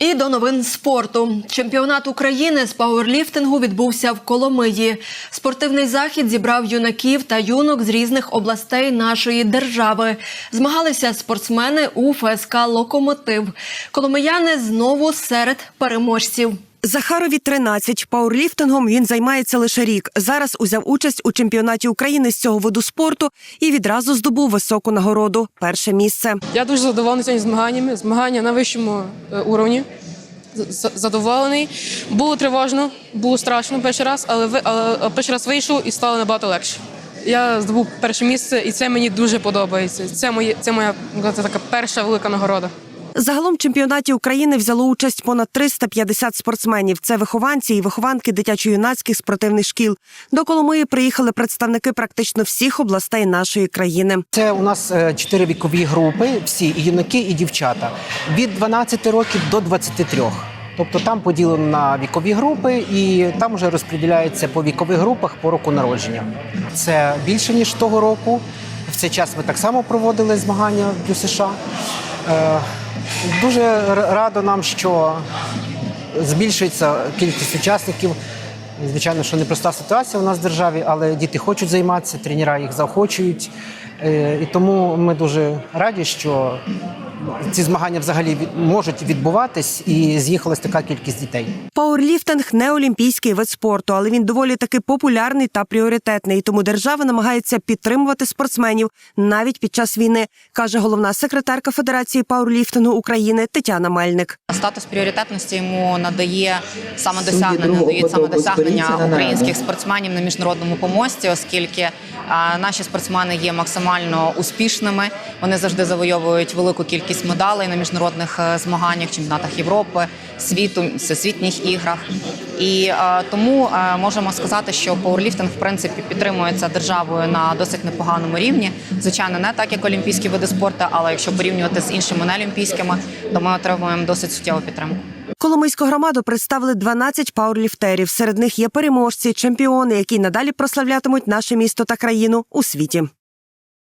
І до новин спорту. Чемпіонат України з пауерліфтингу відбувся в Коломиї. Спортивний захід зібрав юнаків та юнок з різних областей нашої держави. Змагалися спортсмени у ФСК Локомотив. Коломияни знову серед переможців. Захарові 13. Пауерліфтингом він займається лише рік. Зараз узяв участь у чемпіонаті України з цього виду спорту і відразу здобув високу нагороду перше місце. Я дуже задоволений цими змаганнями. Змагання на вищому е, уровні. Задоволений. Було тривожно, було страшно перший раз, але, ви- але але перший раз вийшов і стало набагато легше. Я здобув перше місце, і це мені дуже подобається. Це моє це моя це така перша велика нагорода. Загалом в чемпіонаті України взяло участь понад 350 спортсменів. Це вихованці і вихованки дитячо-юнацьких спортивних шкіл. До Коломиї приїхали представники практично всіх областей нашої країни. Це у нас е, чотири вікові групи, всі і юнаки, і дівчата від 12 років до 23. Тобто там поділено на вікові групи, і там вже розподіляється по вікових групах по року народження. Це більше ніж того року. В цей час ми так само проводили змагання в США. Е, Дуже радо нам, що збільшується кількість учасників. Звичайно, що непроста ситуація у нас в державі, але діти хочуть займатися, тренера їх заохочують. Е, І тому ми дуже раді, що ці змагання взагалі від- можуть відбуватись і з'їхалась така кількість дітей. Пауерліфтинг не олімпійський вид спорту, але він доволі таки популярний та пріоритетний. Тому держава намагається підтримувати спортсменів навіть під час війни, каже головна секретарка Федерації пауерліфтингу України Тетяна Мельник. Статус пріоритетності йому надає саме досягнення, надають саме досягнення українських спортсменів на міжнародному помості, оскільки наші спортсмени є максимально успішними. Вони завжди завойовують велику кількість медалей на міжнародних е, змаганнях, чемпіонатах Європи, світу, всесвітніх іграх. І е, тому е, можемо сказати, що пауерліфтинг в принципі підтримується державою на досить непоганому рівні. Звичайно, не так як олімпійські види спорту, але якщо порівнювати з іншими неолімпійськими, то ми отримуємо досить суттєву підтримку. Коломийську громаду представили 12 пауерліфтерів. Серед них є переможці, чемпіони, які надалі прославлятимуть наше місто та країну у світі.